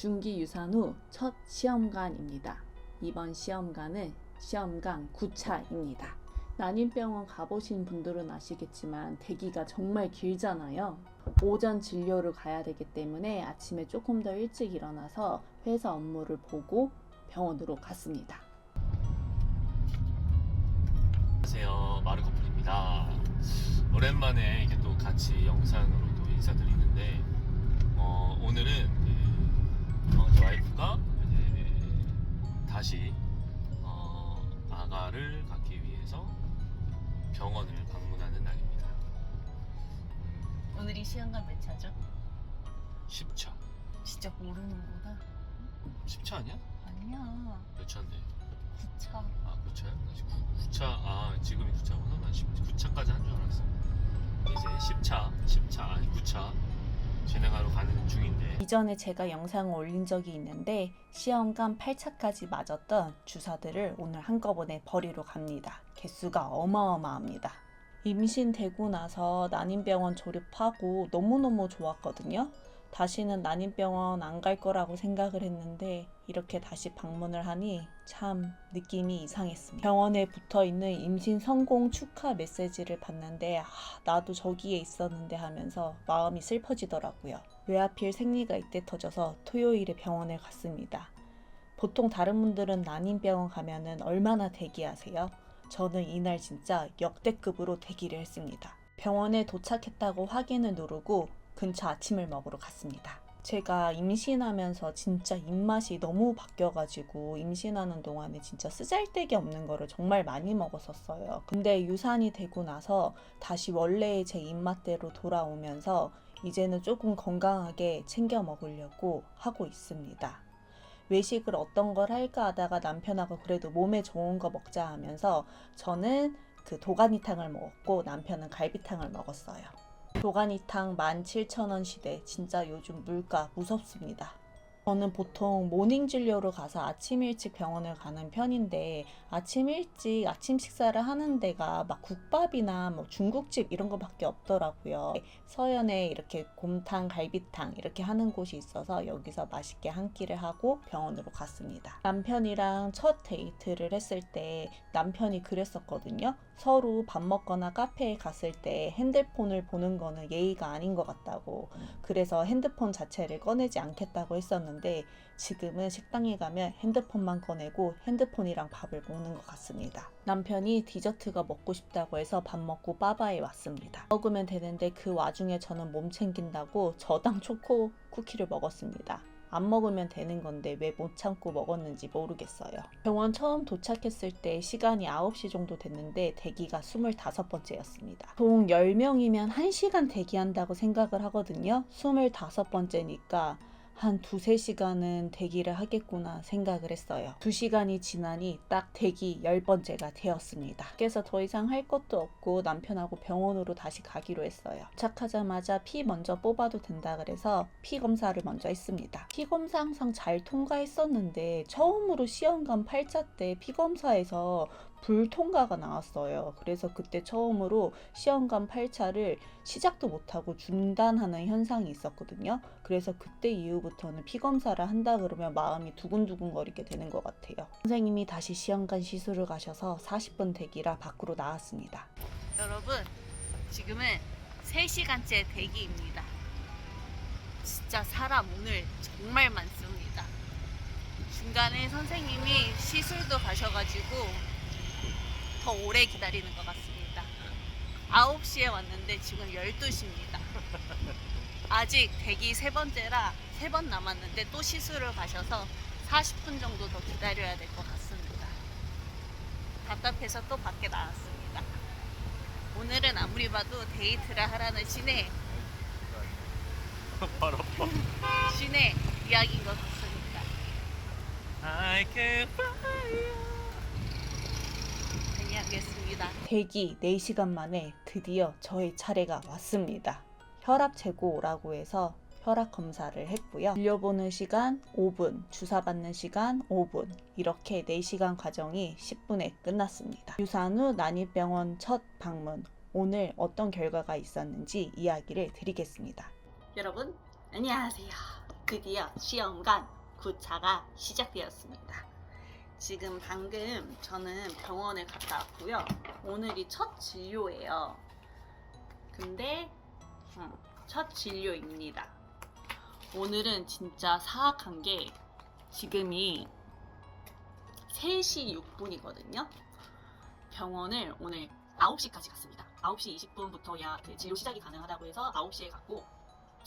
중기 유산 후 첫 시험관입니다. 이번 시험관은 시험관 9차입니다. 난임병원 가보신 분들은 아시겠지만 대기가 정말 길잖아요. 오전 진료를 가야 되기 때문에 아침에 조금 더 일찍 일어나서 회사 업무를 보고 병원으로 갔습니다. 안녕하세요 마르코플입니다 오랜만에 이렇게 또 같이 영상으로도 인사드리는데 어, 오늘은 와이프가 이제 다시 어, 아가를 갖기 위해서 병원을 방문하는 날입니다 오늘이 시험관 몇 차죠? 10차 진짜 모르는구나. 10차 아니야? 아니야. 몇 차인데? 9차. 아 9차야? 나 지금 9, 차 아, 지금이 9차구나 난 10, 9차까지 한 줄 알았어 이전에 제가 영상을 올린 적이 있는데 시험관 8차까지 맞았던 주사들을 오늘 한꺼번에 버리러 갑니다. 개수가 어마어마합니다. 임신되고 나서 난임병원 졸업하고 너무너무 좋았거든요. 다시는 난임병원 안 갈 거라고 생각을 했는데 이렇게 다시 방문을 하니 참 느낌이 이상했습니다. 병원에 붙어 있는 임신 성공 축하 메시지를 봤는데 아, 나도 저기에 있었는데 하면서 마음이 슬퍼지더라고요. 왜 하필 생리가 이때 터져서 토요일에 병원에 갔습니다. 보통 다른 분들은 난임병원 가면은 얼마나 대기하세요? 저는 이날 진짜 역대급으로 대기를 했습니다. 병원에 도착했다고 확인을 누르고 근처 아침을 먹으러 갔습니다. 제가 임신하면서 진짜 입맛이 너무 바뀌어가지고 임신하는 동안에 진짜 쓰잘데기 없는 거를 정말 많이 먹었었어요. 근데 유산이 되고 나서 다시 원래의 제 입맛대로 돌아오면서 이제는 조금 건강하게 챙겨 먹으려고 하고 있습니다. 외식을 어떤 걸 할까 하다가 남편하고 그래도 몸에 좋은 거 먹자 하면서 저는 그 도가니탕을 먹었고 남편은 갈비탕을 먹었어요. 도가니탕 17,000원 시대 진짜 요즘 물가 무섭습니다. 저는 보통 모닝 진료로 가서 아침 일찍 병원을 가는 편인데 아침 일찍 아침 식사를 하는 데가 막 국밥이나 뭐 중국집 이런 거밖에 없더라고요. 서연에 이렇게 곰탕, 갈비탕 이렇게 하는 곳이 있어서 여기서 맛있게 한 끼를 하고 병원으로 갔습니다. 남편이랑 첫 데이트를 했을 때 남편이 그랬었거든요. 서로 밥 먹거나 카페에 갔을 때 핸드폰을 보는 거는 예의가 아닌 것 같다고. 그래서 핸드폰 자체를 꺼내지 않겠다고 했었는데 지금은 식당에 가면 핸드폰만 꺼내고 핸드폰이랑 밥을 먹는 것 같습니다. 남편이 디저트가 먹고 싶다고 해서 밥 먹고 바바에 왔습니다. 먹으면 되는데 그 와중에 저는 몸 챙긴다고 저당 초코 쿠키를 먹었습니다. 안 먹으면 되는 건데 왜 못 참고 먹었는지 모르겠어요. 병원 처음 도착했을 때 시간이 9시 정도 됐는데 대기가 25번째였습니다. 총 10명이면 1시간 대기한다고 생각을 하거든요. 25번째니까 한 두세 시간은 대기를 하겠구나 생각을 했어요. 두 시간이 지나니 딱 대기 열 번째가 되었습니다. 그래서 더 이상 할 것도 없고 남편하고 병원으로 다시 가기로 했어요. 도착하자마자 피 먼저 뽑아도 된다 그래서 피 검사를 먼저 했습니다. 피 검사 항상 잘 통과했었는데 처음으로 시험관 8차 때피 검사에서 불통과가 나왔어요. 그래서 그때 처음으로 시험관 8차를 시작도 못하고 중단하는 현상이 있었거든요. 그래서 그때 이후부터는 피검사를 한다 그러면 마음이 두근두근거리게 되는 것 같아요. 선생님이 다시 시험관 시술을 가셔서 40분 대기라 밖으로 나왔습니다. 여러분, 지금은 3시간째 대기입니다. 진짜 사람 오늘 정말 많습니다. 중간에 선생님이 시술도 가셔가지고 더 오래 기다리는 것 같습니다. 9시에 왔는데 지금 12시입니다. 아직 대기 세 번째라 세 번 남았는데 또 시술을 가셔서 40분 정도 더 기다려야 될 것 같습니다. 답답해서 또 밖에 나왔습니다. 오늘은 아무리 봐도 데이트를 하라는 신의 바로 신의 이야기인 것 같습니다. I can fly 다녀오겠습니다. 대기 4시간 만에 드디어 저의 차례가 왔습니다. 혈압 재고 오라고 해서 혈압 검사를 했고요. 진료보는 시간 5분, 주사 받는 시간 5분. 이렇게 4시간 과정이 10분에 끝났습니다. 유산 후 난임병원 첫 방문. 오늘 어떤 결과가 있었는지 이야기를 드리겠습니다. 여러분 안녕하세요. 드디어 시험관 9차가 시작되었습니다. 지금 방금 저는 병원에 갔다 왔고요. 오늘이 첫 진료예요. 근데 어, 첫 진료입니다. 오늘은 진짜 사악한 게 지금이 3시 6분이거든요. 병원을 오늘 9시까지 갔습니다. 9시 20분부터야 그 진료 시작이 가능하다고 해서 9시에 갔고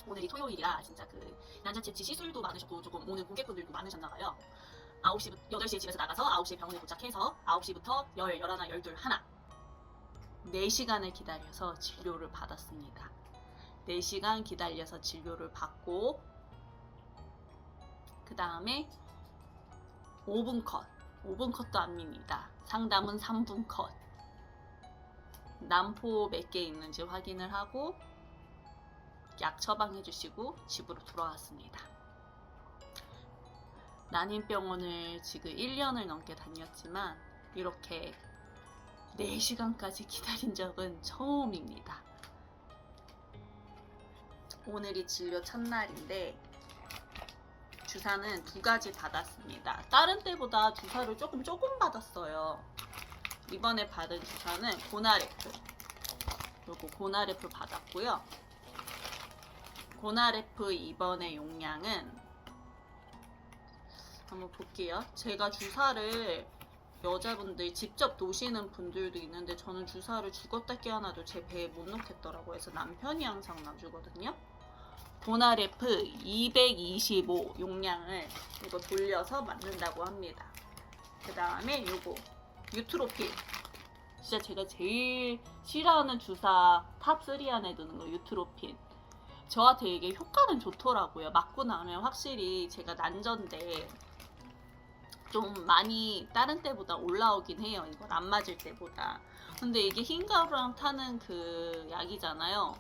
오늘이 토요일이라 진짜 그 난자채취 시술도 많으셨고 조금 오는 고객분들도 많으셨나 봐요. 9시, 8시에 집에서 나가서 9시에 병원에 도착해서 9시부터 10, 11, 12, 1 4시간을 기다려서 진료를 받았습니다. 4시간 기다려서 진료를 받고 그 다음에 5분 컷 5분 컷도 안 밉니다. 상담은 3분 컷 난포 몇 개 있는지 확인을 하고 약 처방해 주시고 집으로 돌아왔습니다. 난임병원을 지금 1년을 넘게 다녔지만 이렇게 4시간까지 기다린 적은 처음입니다. 오늘이 진료 첫날인데 주사는 두 가지 받았습니다. 다른 때보다 주사를 조금 조금 받았어요. 이번에 받은 주사는 고나레프. 요거 고나레프 받았고요. 고나레프 이번에 용량은 한번 볼게요. 제가 주사를 여자분들 직접 놓으시는 분들도 있는데 저는 주사를 죽었다 깨어나도 제 배에 못 넣겠더라고요. 그래서 남편이 항상 놔주거든요. 보나레프 225 용량을 이거 돌려서 맞는다고 합니다. 그 다음에 요거 유트로필 진짜 제가 제일 싫어하는 주사 탑3 안에 드는 거 유트로핀 저한테 이게 효과는 좋더라고요. 맞고 나면 확실히 제가 난전데 좀 많이 다른 때보다 올라오긴 해요. 이건 안 맞을 때보다. 근데 이게 흰가루랑 타는 그 약이잖아요.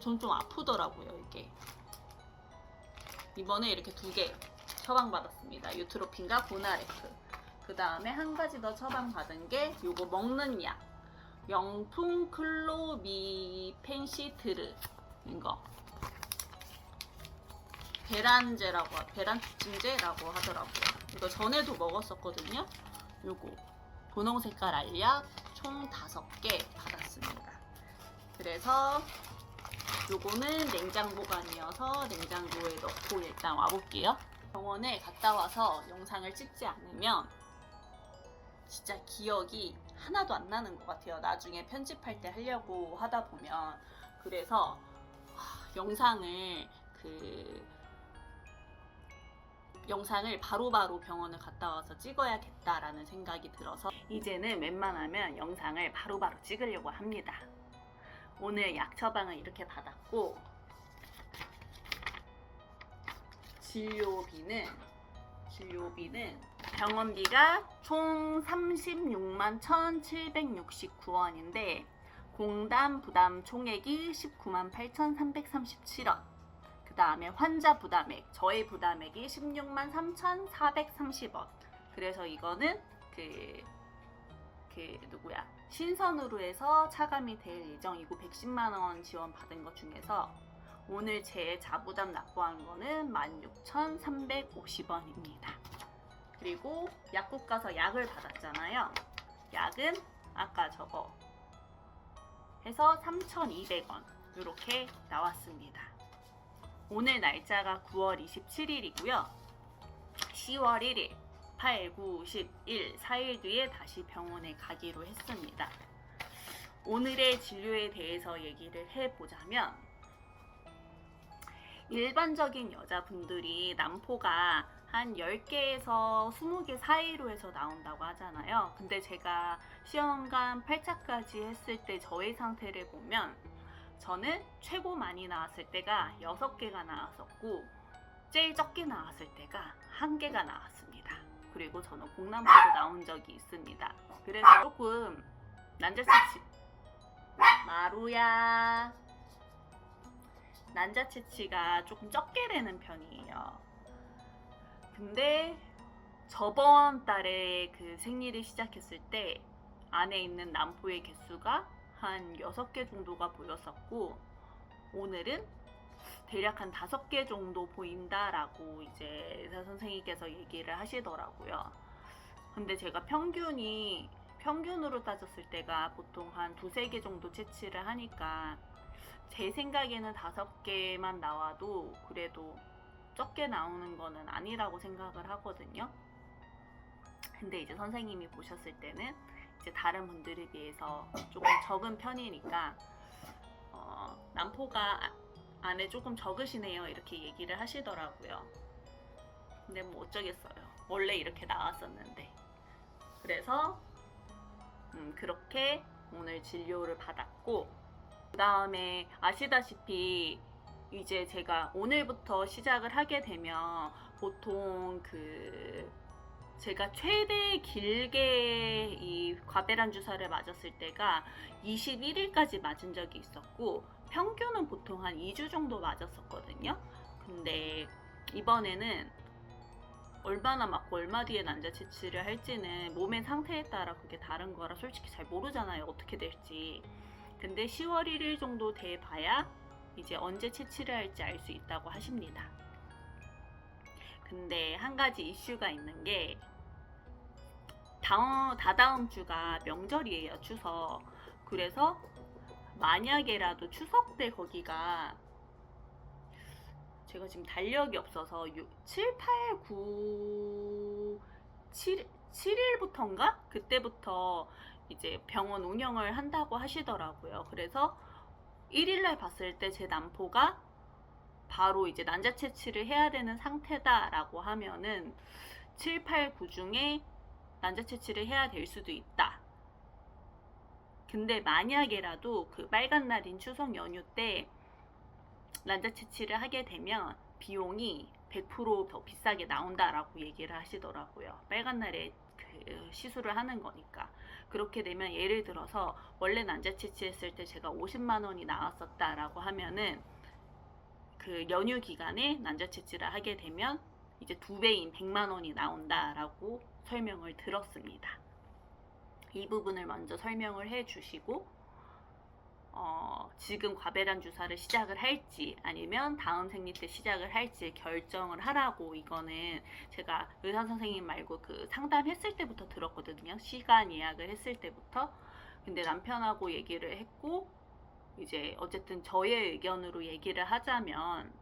전 좀 아프더라고요, 이게. 이번에 이렇게 두 개 처방받았습니다. 유트로핀과 고나레프. 그 다음에 한 가지 더 처방받은 게 요거 먹는 약. 영풍 클로미펜시트르. 이거. 베란제라고, 하- 베란축진제라고 하더라고요. 이거 전에도 먹었었거든요. 요거. 분홍 색깔 알약 총 5개 받았습니다. 그래서 요거는 냉장 보관이어서 냉장고에 넣고 일단 와볼게요. 병원에 갔다 와서 영상을 찍지 않으면 진짜 기억이 하나도 안 나는 것 같아요. 나중에 편집할 때 하려고 하다 보면 그래서 하, 영상을 그 영상을 바로 바로 병원을 갔다 와서 찍어야겠다라는 생각이 들어서 이제는 웬만하면 영상을 바로 바로 찍으려고 합니다. 오늘 약 처방을 이렇게 받았고 진료비는 진료비는 병원비가 총 36만 1,769원인데 공단 부담 총액이 19만 8,337원. 그 다음에 환자 부담액, 저의 부담액이 16만 3,430원. 그래서 이거는 그, 그 누구야? 신선으로 해서 차감이 될 예정이고 110만 원 지원 받은 것 중에서 오늘 제 자부담 납부한 거는 16,350원입니다. 그리고 약국 가서 약을 받았잖아요. 약은 아까 저거 해서 3,200원 이렇게 나왔습니다. 오늘 날짜가 9월 27일이고요. 10월 1일 8, 9, 10, 1, 4일 뒤에 다시 병원에 가기로 했습니다. 오늘의 진료에 대해서 얘기를 해보자면, 일반적인 여자분들이 남포가 한 10개에서 20개 사이로 해서 나온다고 하잖아요. 근데 제가 시험관 8차까지 했을 때 저의 상태를 보면 저는 최고 많이 나왔을 때가 6개가 나왔었고 제일 적게 나왔을 때가 1개가 나왔습니다. 그리고 저는 공남포도 나온 적이 있습니다. 그래서 조금 난자치치 마루야 난자치치가 조금 적게 되는 편이에요. 근데 저번 달에 그 생리를 시작했을 때 안에 있는 남포의 개수가 한 6개 정도가 보였었고 오늘은 대략 한 다섯 개 정도 보인다라고 이제 의사 선생님께서 얘기를 하시더라고요. 근데 제가 평균이 평균으로 따졌을 때가 보통 한 두세 개 정도 채취를 하니까 제 생각에는 다섯 개만 나와도 그래도 적게 나오는 거는 아니라고 생각을 하거든요. 근데 이제 선생님이 보셨을 때는 이제 다른 분들에 비해서 조금 적은 편이니까 어, 남포가 아- 안에 조금 적으시네요 이렇게 얘기를 하시더라고요. 근데 뭐 어쩌겠어요. 원래 이렇게 나왔었는데. 그래서 음, 그렇게 오늘 진료를 받았고 그 다음에 아시다시피 이제 제가 오늘부터 시작을 하게 되면 보통 그 제가 최대 길게 이 과배란 주사를 맞았을 때가 21일까지 맞은 적이 있었고 평균은 보통 한 2주 정도 맞았었거든요. 근데 이번에는 얼마나 맞고 얼마 뒤에 난자 채취를 할지는 몸의 상태에 따라 그게 다른 거라 솔직히 잘 모르잖아요. 어떻게 될지. 근데 10월 1일 정도 돼 봐야 이제 언제 채취를 할지 알 수 있다고 하십니다. 근데 한 가지 이슈가 있는 게 다음 다다음 주가 명절이에요 추석 그래서 만약에라도 추석 때 거기가 제가 지금 달력이 없어서 6, 7, 8, 9, 7, 7일부터인가? 그때부터 이제 병원 운영을 한다고 하시더라고요. 그래서 1일날 봤을 때 제 남포가 바로 이제 난자 채취를 해야 되는 상태다라고 하면은 7, 8, 9 중에 난자 채취를 해야 될 수도 있다. 근데 만약에라도 그 빨간 날인 추석 연휴 때 난자 채취를 하게 되면 비용이 100%더 비싸게 나온다라고 얘기를 하시더라고요. 빨간 날에 그 시술을 하는 거니까. 그렇게 되면 예를 들어서 원래 난자 채취했을 때 제가 50만 원이 나왔었다라고 하면은 그 연휴 기간에 난자 채취를 하게 되면 이제 두 배인 100만 원이 나온다라고 설명을 들었습니다. 이 부분을 먼저 설명을 해 주시고 어, 지금 과배란 주사를 시작을 할지 아니면 다음 생리 때 시작을 할지 결정을 하라고 이거는 제가 의사 선생님 말고 그 상담했을 때부터 들었거든요. 시간 예약을 했을 때부터. 근데 남편하고 얘기를 했고 이제 어쨌든 저의 의견으로 얘기를 하자면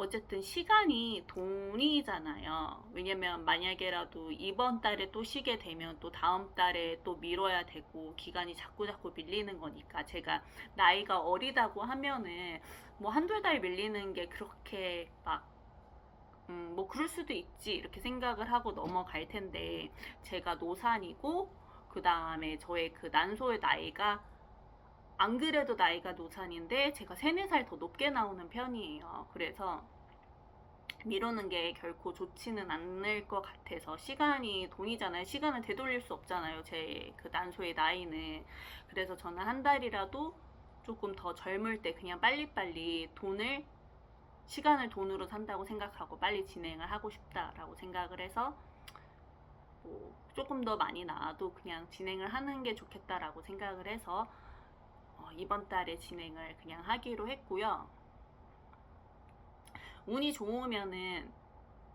어쨌든 시간이 돈이잖아요. 왜냐면 만약에라도 이번 달에 또 쉬게 되면 또 다음 달에 또 미뤄야 되고 기간이 자꾸 자꾸 밀리는 거니까 제가 나이가 어리다고 하면은 뭐 한두 달 밀리는 게 그렇게 막 음, 뭐 그럴 수도 있지 이렇게 생각을 하고 넘어갈 텐데 제가 노산이고 그 다음에 저의 그 난소의 나이가 안 그래도 나이가 노산인데 제가 3, 4살 더 높게 나오는 편이에요. 그래서 미루는 게 결코 좋지는 않을 것 같아서 시간이 돈이잖아요. 시간을 되돌릴 수 없잖아요. 제 그 난소의 나이는. 그래서 저는 한 달이라도 조금 더 젊을 때 그냥 빨리빨리 돈을 시간을 돈으로 산다고 생각하고 빨리 진행을 하고 싶다라고 생각을 해서 뭐 조금 더 많이 나와도 그냥 진행을 하는 게 좋겠다라고 생각을 해서 어, 이번 달에 진행을 그냥 하기로 했고요. 운이 좋으면은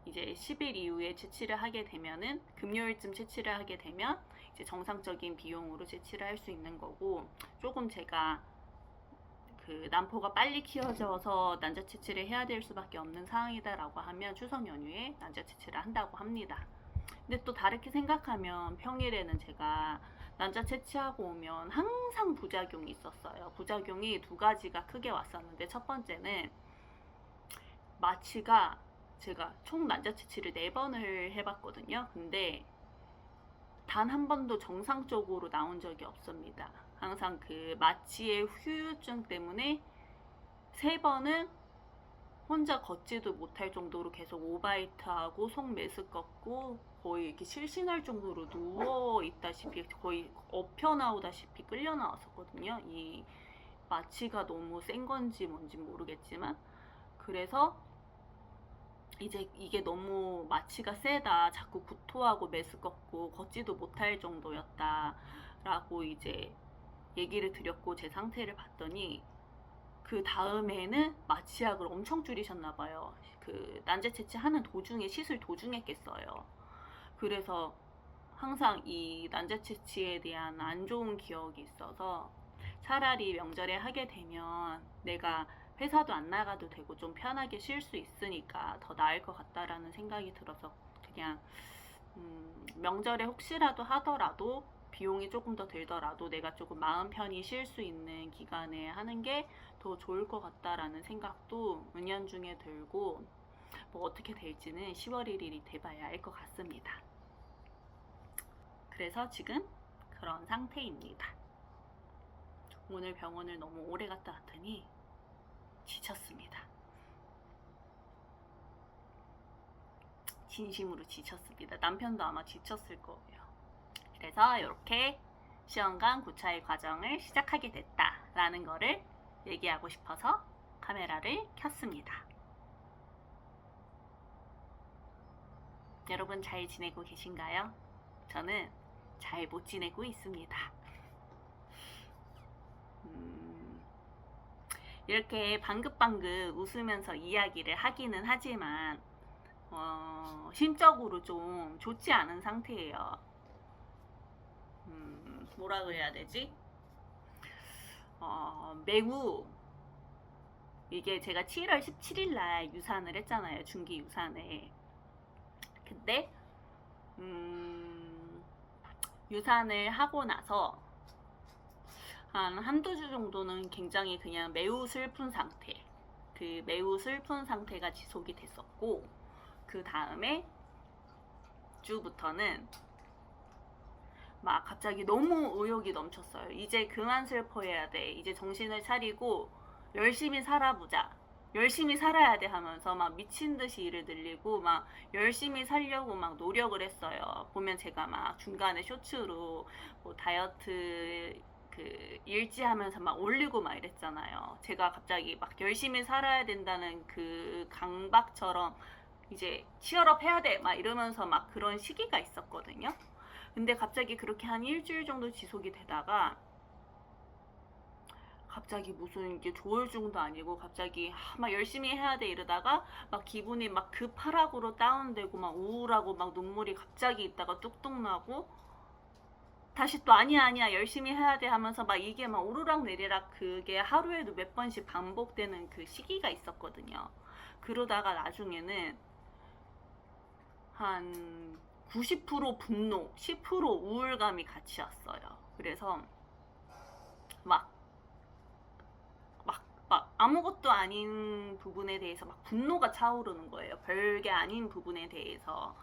이제 10일 이후에 채취를 하게 되면은 금요일쯤 채취를 하게 되면 이제 정상적인 비용으로 채취를 할 수 있는 거고 조금 제가 그 난포가 빨리 키워져서 난자 채취를 해야 될 수밖에 없는 상황이다라고 하면 추석 연휴에 난자 채취를 한다고 합니다. 근데 또 다르게 생각하면 평일에는 제가 난자 채취하고 오면 항상 부작용이 있었어요. 부작용이 두 가지가 크게 왔었는데 첫 번째는 마취가 제가 총 난자 채취를 네 번을 해봤거든요. 근데 단 한 번도 정상적으로 나온 적이 없습니다. 항상 그 마취의 후유증 때문에 세 번은 혼자 걷지도 못할 정도로 계속 오바이트하고 속 메스껍고 거의 이렇게 실신할 정도로 누워 있다시피 거의 엎혀 나오다시피 끌려 나왔었거든요. 이 마취가 너무 센 건지 뭔지 모르겠지만 그래서 이제 이게 너무 마취가 세다 자꾸 구토하고 메스껍고 걷지도 못할 정도였다라고 이제 얘기를 드렸고 제 상태를 봤더니 그 다음에는 마취약을 엄청 줄이셨나 봐요. 그 난제 채취하는 도중에 시술 도중에 깼어요. 그래서 항상 이 난제 채취에 대한 안 좋은 기억이 있어서 차라리 명절에 하게 되면 내가 회사도 안 나가도 되고 좀 편하게 쉴 수 있으니까 더 나을 것 같다라는 생각이 들어서 그냥 음, 명절에 혹시라도 하더라도 비용이 조금 더 들더라도 내가 조금 마음 편히 쉴 수 있는 기간에 하는 게 더 좋을 것 같다라는 생각도 은연중에 들고 뭐 어떻게 될지는 10월 1일이 돼봐야 알 것 같습니다. 그래서 지금 그런 상태입니다. 오늘 병원을 너무 오래 갔다 왔더니 지쳤습니다. 진심으로 지쳤습니다. 남편도 아마 지쳤을 거예요. 그래서 이렇게 시험관 구차의 과정을 시작하게 됐다라는 거를 얘기하고 싶어서 카메라를 켰습니다. 여러분 잘 지내고 계신가요? 저는 잘 못 지내고 있습니다. 음, 이렇게 방긋방긋 웃으면서 이야기를 하기는 하지만 어, 심적으로 좀 좋지 않은 상태예요. 음, 뭐라 그래야 되지? 어, 매우 이게 제가 7월 17일 날 유산을 했잖아요. 중기 유산을. 근데 음, 유산을 하고 나서 한 한두 주 정도는 굉장히 그냥 매우 슬픈 상태. 그 매우 슬픈 상태가 지속이 됐었고 그 다음에 주부터는 막 갑자기 너무 의욕이 넘쳤어요. 이제 그만 슬퍼해야 돼. 이제 정신을 차리고 열심히 살아보자. 열심히 살아야 돼 하면서 막 미친 듯이 일을 늘리고 막 열심히 살려고 막 노력을 했어요. 보면 제가 막 중간에 쇼츠로 뭐 다이어트 그 일지하면서 막 올리고 막 이랬잖아요. 제가 갑자기 막 열심히 살아야 된다는 그 강박처럼 이제 치열업 해야 돼 막 이러면서 막 그런 시기가 있었거든요. 근데 갑자기 그렇게 한 일주일 정도 지속이 되다가 갑자기 무슨 이게 조울증도 아니고 갑자기 아, 막 열심히 해야 돼 이러다가 막 기분이 막 급하락으로 다운되고 막 우울하고 막 눈물이 갑자기 있다가 뚝뚝 나고 다시 또 아니야 아니야 열심히 해야 돼 하면서 막 이게 막 오르락 내리락 그게 하루에도 몇 번씩 반복되는 그 시기가 있었거든요. 그러다가 나중에는 한 90% 분노, 10% 우울감이 같이 왔어요. 그래서 막, 막, 막 아무것도 아닌 부분에 대해서 막 분노가 차오르는 거예요. 별게 아닌 부분에 대해서.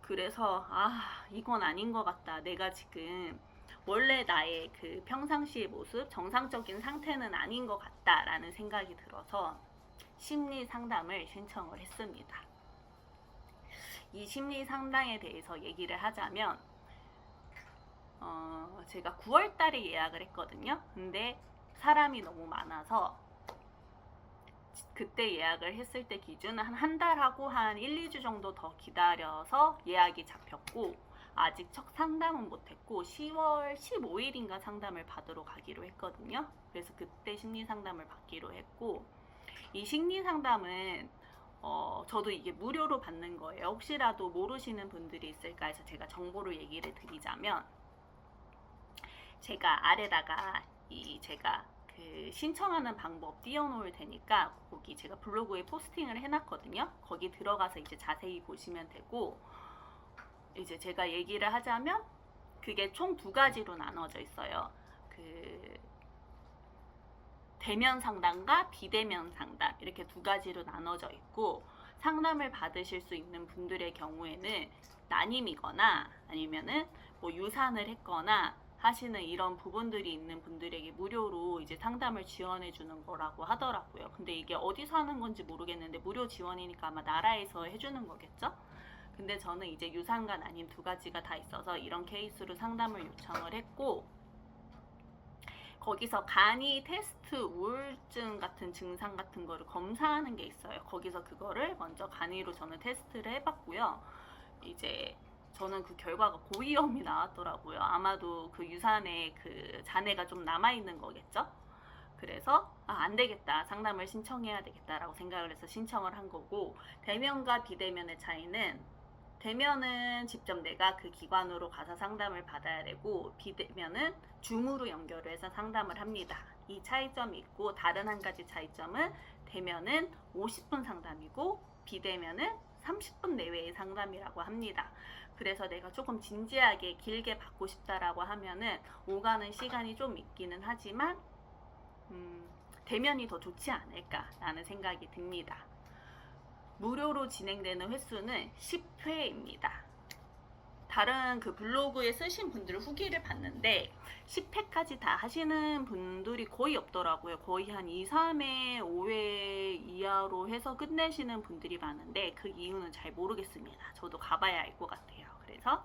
그래서, 아, 이건 아닌 것 같다. 내가 지금 원래 나의 그 평상시의 모습, 정상적인 상태는 아닌 것 같다라는 생각이 들어서 심리 상담을 신청을 했습니다. 이 심리 상담에 대해서 얘기를 하자면 어, 제가 9월 달에 예약을 했거든요. 근데 사람이 너무 많아서 그때 예약을 했을 때 기준 한 한 달하고 한 1, 2주 정도 더 기다려서 예약이 잡혔고 아직 첫 상담은 못했고 10월 15일인가 상담을 받으러 가기로 했거든요. 그래서 그때 심리 상담을 받기로 했고 이 심리 상담은 어, 저도 이게 무료로 받는 거예요. 혹시라도 모르시는 분들이 있을까 해서 제가 정보를 얘기를 드리자면 제가 아래다가 이 제가 그 신청하는 방법 띄워놓을 테니까 거기 제가 블로그에 포스팅을 해놨거든요. 거기 들어가서 이제 자세히 보시면 되고 이제 제가 얘기를 하자면 그게 총 두 가지로 나눠져 있어요. 그 대면 상담과 비대면 상담 이렇게 두 가지로 나눠져 있고 상담을 받으실 수 있는 분들의 경우에는 난임이거나 아니면은 뭐 유산을 했거나 하시는 이런 부분들이 있는 분들에게 무료로 이제 상담을 지원해 주는 거라고 하더라고요. 근데 이게 어디서 하는 건지 모르겠는데 무료 지원이니까 아마 나라에서 해주는 거겠죠? 근데 저는 이제 유산과 난임 두 가지가 다 있어서 이런 케이스로 상담을 요청을 했고 거기서 간이 테스트 우울증 같은 증상 같은 거를 검사하는 게 있어요. 거기서 그거를 먼저 간이로 저는 테스트를 해봤고요. 이제 저는 그 결과가 고위험이 나왔더라고요. 아마도 그 유산에 그 잔해가 좀 남아 있는 거겠죠. 그래서 아, 안 되겠다. 상담을 신청해야 되겠다라고 생각을 해서 신청을 한 거고 대면과 비대면의 차이는 대면은 직접 내가 그 기관으로 가서 상담을 받아야 되고 비대면은 줌으로 연결을 해서 상담을 합니다. 이 차이점이 있고 다른 한 가지 차이점은 대면은 50분 상담이고 비대면은 30분 내외의 상담이라고 합니다. 그래서 내가 조금 진지하게 길게 받고 싶다라고 하면은 오가는 시간이 좀 있기는 하지만 음, 대면이 더 좋지 않을까라는 생각이 듭니다. 무료로 진행되는 횟수는 10회입니다. 다른 그 블로그에 쓰신 분들 후기를 봤는데 10회까지 다 하시는 분들이 거의 없더라고요. 거의 한 2, 3회, 5회 이하로 해서 끝내시는 분들이 많은데 그 이유는 잘 모르겠습니다. 저도 가봐야 알 것 같아요. 그래서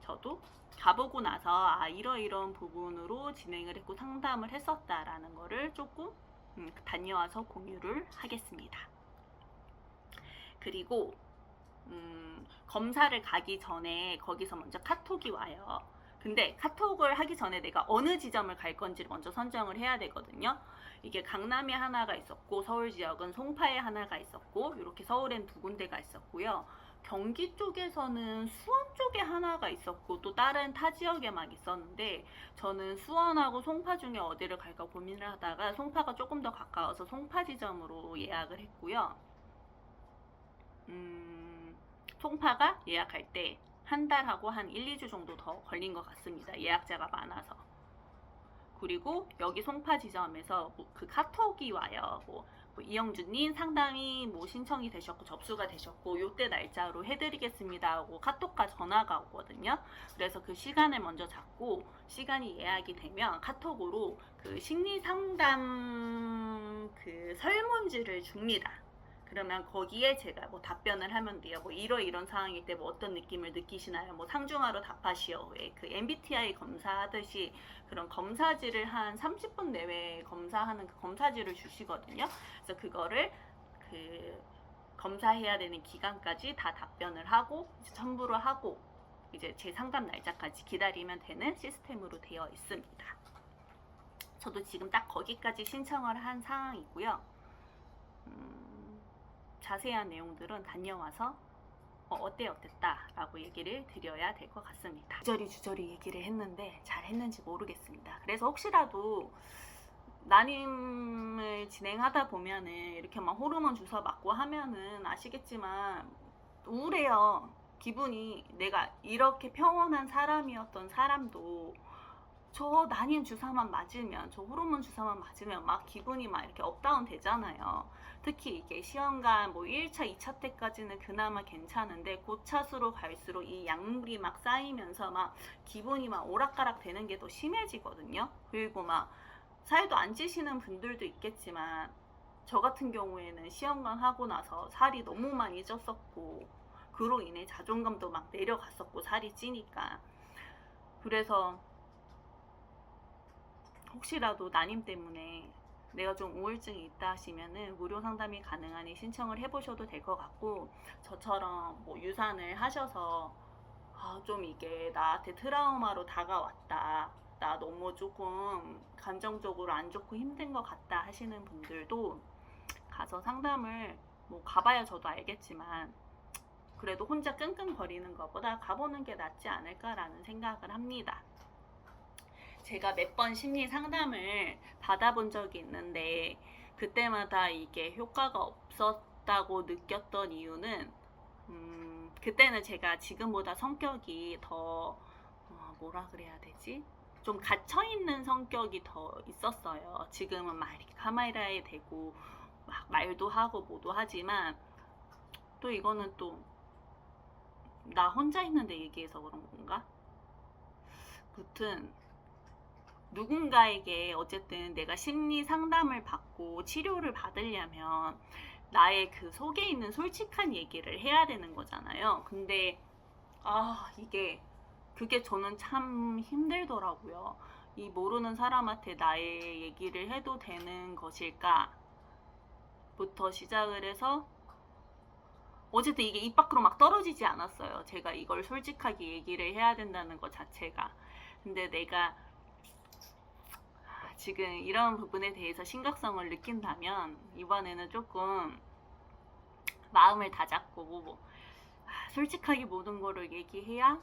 저도 가보고 나서 아 이러이러한 부분으로 진행을 했고 상담을 했었다라는 거를 조금 음, 다녀와서 공유를 하겠습니다. 그리고 음, 검사를 가기 전에 거기서 먼저 카톡이 와요. 근데 카톡을 하기 전에 내가 어느 지점을 갈 건지를 먼저 선정을 해야 되거든요. 이게 강남에 하나가 있었고 서울 지역은 송파에 하나가 있었고 이렇게 서울엔 두 군데가 있었고요. 경기 쪽에서는 수원 쪽에 하나가 있었고 또 다른 타 지역에 막 있었는데 저는 수원하고 송파 중에 어디를 갈까 고민을 하다가 송파가 조금 더 가까워서 송파 지점으로 예약을 했고요. 음, 송파가 예약할 때 한 달하고 한 1, 2주 정도 더 걸린 것 같습니다. 예약자가 많아서. 그리고 여기 송파 지점에서 뭐 그 카톡이 와요. 뭐, 뭐 이영주님 상담이 뭐 신청이 되셨고 접수가 되셨고 요때 날짜로 해드리겠습니다 하고 카톡과 전화가 오거든요. 그래서 그 시간을 먼저 잡고 시간이 예약이 되면 카톡으로 그 심리 상담 그 설문지를 줍니다. 그러면 거기에 제가 뭐 답변을 하면 돼요. 뭐 이러 이런 상황일 때 뭐 어떤 느낌을 느끼시나요? 뭐 상중하로 답하시오. 왜그 MBTI 검사하듯이 그런 검사지를 한 30분 내외에 검사하는 그 검사지를 주시거든요. 그래서 그거를 그 검사해야 되는 기간까지 다 답변을 하고 첨부를 하고 이제 제 상담 날짜까지 기다리면 되는 시스템으로 되어 있습니다. 저도 지금 딱 거기까지 신청을 한 상황이고요. 음, 자세한 내용들은 다녀와서 어, 어때 어땠다라고 얘기를 드려야 될 것 같습니다. 주저리 주저리 얘기를 했는데 잘 했는지 모르겠습니다. 그래서 혹시라도 난임을 진행하다 보면은 이렇게 막 호르몬 주사 맞고 하면은 아시겠지만 우울해요. 기분이 내가 이렇게 평온한 사람이었던 사람도 저 난임 주사만 맞으면 저 호르몬 주사만 맞으면 막 기분이 막 이렇게 업다운 되잖아요. 특히 이게 시험관 뭐 1차, 2차 때까지는 그나마 괜찮은데 고차수로 갈수록 이 약물이 막 쌓이면서 막 기분이 막 오락가락 되는 게 더 심해지거든요. 그리고 막 살도 안 찌시는 분들도 있겠지만 저 같은 경우에는 시험관 하고 나서 살이 너무 많이 쪘었고 그로 인해 자존감도 막 내려갔었고 살이 찌니까 그래서 혹시라도 난임 때문에 내가 좀 우울증이 있다 하시면은 무료 상담이 가능하니 신청을 해보셔도 될 것 같고 저처럼 뭐 유산을 하셔서 아, 좀 이게 나한테 트라우마로 다가왔다. 나 너무 조금 감정적으로 안 좋고 힘든 것 같다 하시는 분들도 가서 상담을 뭐 가봐야 저도 알겠지만 그래도 혼자 끙끙거리는 것보다 가보는 게 낫지 않을까라는 생각을 합니다. 제가 몇 번 심리 상담을 받아본 적이 있는데 그때마다 이게 효과가 없었다고 느꼈던 이유는 음, 그때는 제가 지금보다 성격이 더 어, 뭐라 그래야 되지? 좀 갇혀 있는 성격이 더 있었어요. 지금은 막 이렇게 카메라에 대고 막 말도 하고 뭐도 하지만 또 이거는 또 나 혼자 있는데 얘기해서 그런 건가? 무튼 누군가에게 어쨌든 내가 심리 상담을 받고 치료를 받으려면 나의 그 속에 있는 솔직한 얘기를 해야 되는 거잖아요. 근데 아 이게 그게 저는 참 힘들더라고요. 이 모르는 사람한테 나의 얘기를 해도 되는 것일까? 부터 시작을 해서 어쨌든 이게 입 밖으로 막 떨어지지 않았어요. 제가 이걸 솔직하게 얘기를 해야 된다는 것 자체가. 근데 내가 아, 지금 이런 부분에 대해서 심각성을 느낀다면 이번에는 조금 마음을 다잡고 아, 솔직하게 모든 거를 얘기해야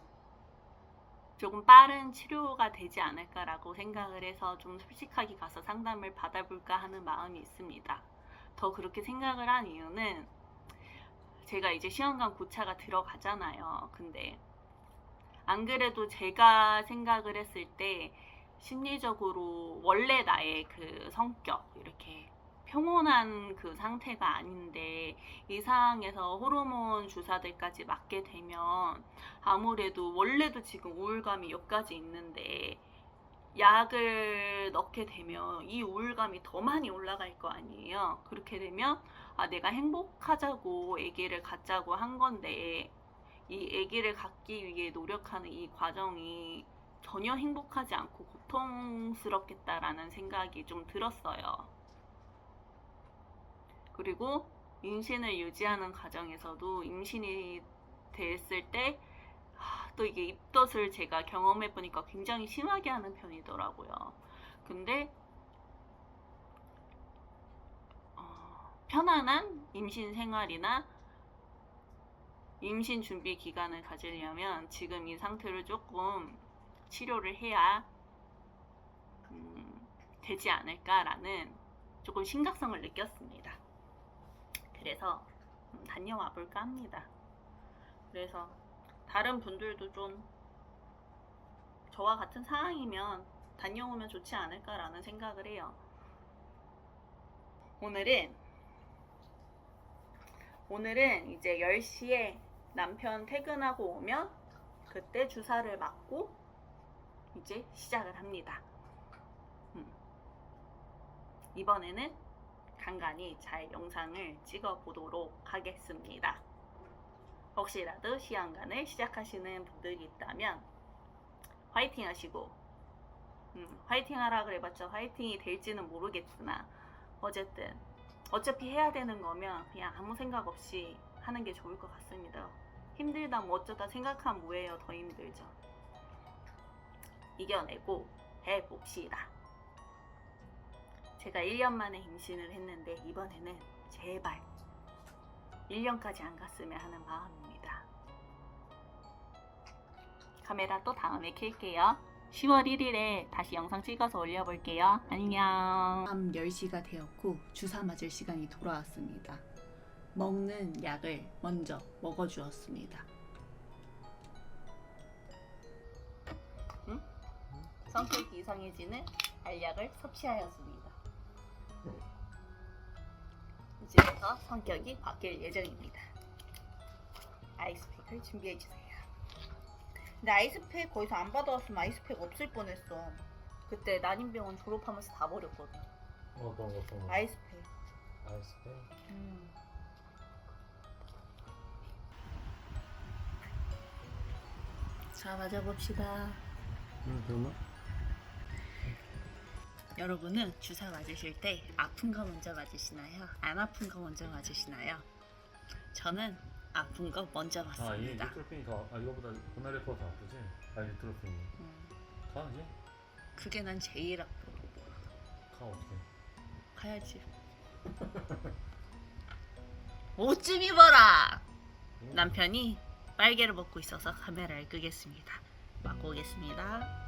조금 빠른 치료가 되지 않을까라고 생각을 해서 좀 솔직하게 가서 상담을 받아볼까 하는 마음이 있습니다. 더 그렇게 생각을 한 이유는 제가 이제 시험관 고차가 들어가잖아요. 근데 안 그래도 제가 생각을 했을 때 심리적으로 원래 나의 그 성격 이렇게 평온한 그 상태가 아닌데 이 상황에서 호르몬 주사들까지 맞게 되면 아무래도 원래도 지금 우울감이 여기까지 있는데 약을 넣게 되면 이 우울감이 더 많이 올라갈 거 아니에요. 그렇게 되면 아 내가 행복하자고 아기를 갖자고 한 건데 이 아기를 갖기 위해 노력하는 이 과정이 전혀 행복하지 않고 고통스럽겠다라는 생각이 좀 들었어요. 그리고 임신을 유지하는 과정에서도 임신이 됐을 때 아, 또 이게 입덧을 제가 경험해 보니까 굉장히 심하게 하는 편이더라고요. 근데 어, 편안한 임신 생활이나 임신 준비 기간을 가지려면 지금 이 상태를 조금 치료를 해야 음, 되지 않을까라는 조금 심각성을 느꼈습니다. 그래서 음, 다녀와 볼까 합니다. 그래서 다른 분들도 좀 저와 같은 상황이면 다녀오면 좋지 않을까라는 생각을 해요. 오늘은 오늘은 이제 10시에 남편 퇴근하고 오면 그때 주사를 맞고 이제 시작을 합니다. 음. 이번에는 간간히 잘 영상을 찍어 보도록 하겠습니다. 혹시라도 시험관을 시작하시는 분들이 있다면 화이팅 하시고 음, 화이팅 하라 그래봤자 화이팅이 될지는 모르겠으나 어쨌든 어차피 해야 되는 거면 그냥 아무 생각 없이 하는 게 좋을 것 같습니다. 힘들다 뭐 어쩌다 생각하면 뭐예요 더 힘들죠. 이겨내고 해봅시다. 제가 1년 만에 임신을 했는데 이번에는 제발 1년까지 안 갔으면 하는 마음입니다. 카메라 또 다음에 켤게요. 10월 1일에 다시 영상 찍어서 올려볼게요. 안녕. 밤 10시가 되었고 주사 맞을 시간이 돌아왔습니다. 먹는 약을 먼저 먹어주었습니다. 성격이 이상해지는 알약을 섭취하였습니다. 이제부터 성격이 바뀔 예정입니다. 아이스팩을 준비해주세요. 근데 아이스팩 거기서 안 받아왔으면 아이스팩 없을 뻔했어. 그때 난임병원 졸업하면서 다 버렸거든. 어떤 거 어떤 거 아이스팩. 아이스팩 음. 자 맞아봅시다. 응 그러면 여러분은 주사 맞으실 때 아픈 거 먼저 맞으시나요? 안 아픈 거 먼저 맞으시나요? 저는 아픈 거 먼저 아이 맞습니다. 니트로핀이 더 아 이거보다 보나리 코가 더 아프지? 아 니트로핀이 음, 가야지 그게 난 제일 아파. 가 어떻게 가야지. 옷 좀 입어라. 남편이 빨개를 먹고 있어서 카메라를 끄겠습니다. 맞고 오겠습니다.